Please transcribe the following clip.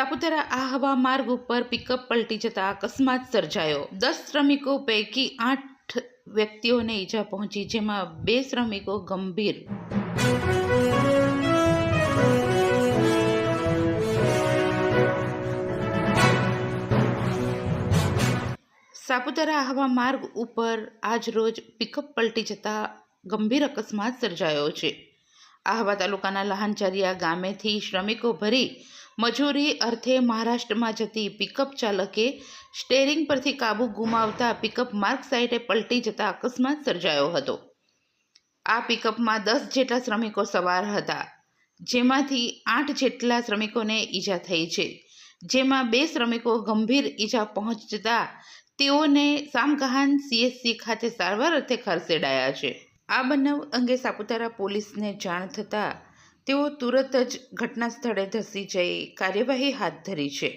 સાપુતારા આહવા માર્ગ ઉપર પિકઅપ પલટી જતા અકસ્માત સર્જાયો. દસ શ્રમિકો પૈકી આઠ વ્યક્તિઓને ઈજા પહોંચી, જેમાં બે શ્રમિકો ગંભીર. સાપુતારા આહવા માર્ગ ઉપર આજ રોજ પિકઅપ પલટી જતા ગંભીર અકસ્માત સર્જાયો છે. આહવા તાલુકાના લહાનચરિયા ગામેથી શ્રમિકો ભરી મજૂરી અર્થે મહારાષ્ટ્રમાં જતી પિકઅપ ચાલકે સ્ટેરિંગ પરથી કાબુ ગુમાવતા પિકઅપ માર્ગ સાઇટે પલટી જતા અકસ્માત સર્જાયો હતો. આ પિકઅપમાં દસ જેટલા શ્રમિકો સવાર હતા, જેમાંથી આઠ જેટલા શ્રમિકોને ઈજા થઈ છે. જેમાં બે શ્રમિકો ગંભીર ઈજા પહોંચતા તેઓને સામગહાન સીએસસી ખાતે સારવાર અર્થે ખસેડાયા છે. આ બનાવ અંગે સાપુતારા પોલીસને જાણ થતાં તેઓ તુરત જ ઘટના સ્થળે ધસી જઈ કાર્યવાહી હાથ ધરી છે.